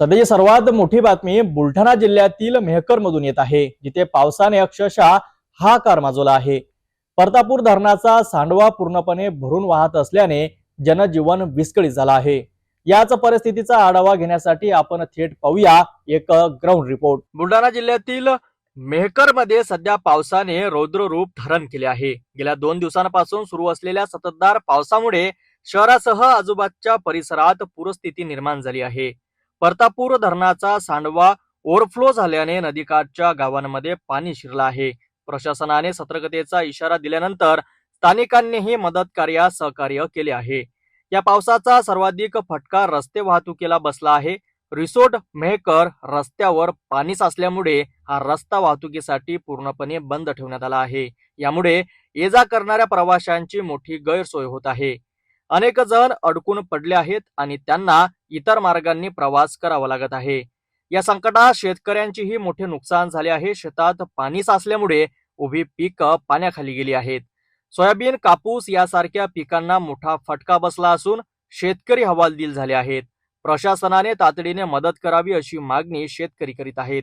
सध्याची सर्वात मोठी बातमी बुलढाणा जिल्ह्यातील मेहकर मधून येत आहे जिथे पावसाने अक्षरशः हाकार माजवला आहे. परतापूर धरणाचा सांडवा पूर्णपणे भरून वाहत असल्याने जनजीवन विस्कळीत झालं आहे. याच परिस्थितीचा आढावा घेण्यासाठी आपण थेट पाहूया एक ग्राउंड रिपोर्ट बुलढाणा जिल्ह्यातील मेहकरमध्ये सध्या पावसाने रौद्र रूप धारण केले आहे. गेल्या दोन दिवसांपासून सुरू असलेल्या सततधार पावसामुळे शहरासह आजूबाजूच्या परिसरात पूरस्थिती निर्माण झाली आहे. परतापूर धरणाचा सांडवा ओव्हरफ्लो झाल्याने नदीकाठच्या गावांमध्ये पाणी शिरलं आहे. प्रशासनाने सतर्कतेचा इशारा दिल्यानंतर स्थानिकांनीही मदत कार्यास सहकार्य केले आहे. या पावसाचा सर्वाधिक फटका रस्ते वाहतुकीला बसला आहे. रिसोर्ट मेहकर रस्त्यावर पाणी साचल्यामुळे हा रस्ता वाहतुकीसाठी पूर्णपणे बंद ठेवण्यात आला आहे. यामुळे ये जा करणाऱ्या प्रवाशांची मोठी गैरसोय होत आहे. अनेक जण अडकून पडले आहेत आणि त्यांना इतर मार्गांनी प्रवास करावा लागत आहे. या संकटात शेतकऱ्यांचीही मोठे नुकसान झाले आहे. शेतात पाणी साचल्यामुळे उभी पिकं पाण्याखाली गेली आहेत. सोयाबीन कापूस यासारख्या पिकांना मोठा फटका बसला असून शेतकरी हवालदिल झाले आहेत. प्रशासनाने तातडीने मदत करावी अशी मागणी शेतकरी करीत आहेत.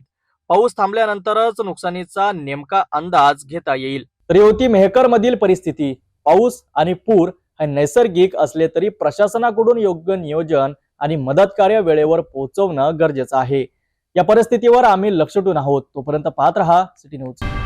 पाऊस थांबल्यानंतरच नुकसानीचा नेमका अंदाज घेता येईल. रेवती होती मेहकर मधील परिस्थिती पाऊस आणि पूर नैसर्गिक असले तरी प्रशासनाकडून योग्य नियोजन आणि मदत कार्य वेळेवर पोहोचवणं गरजेचं आहे. या परिस्थितीवर आम्ही लक्ष ठेवून आहोत. तोपर्यंत पाहत रहा सिटी न्यूज.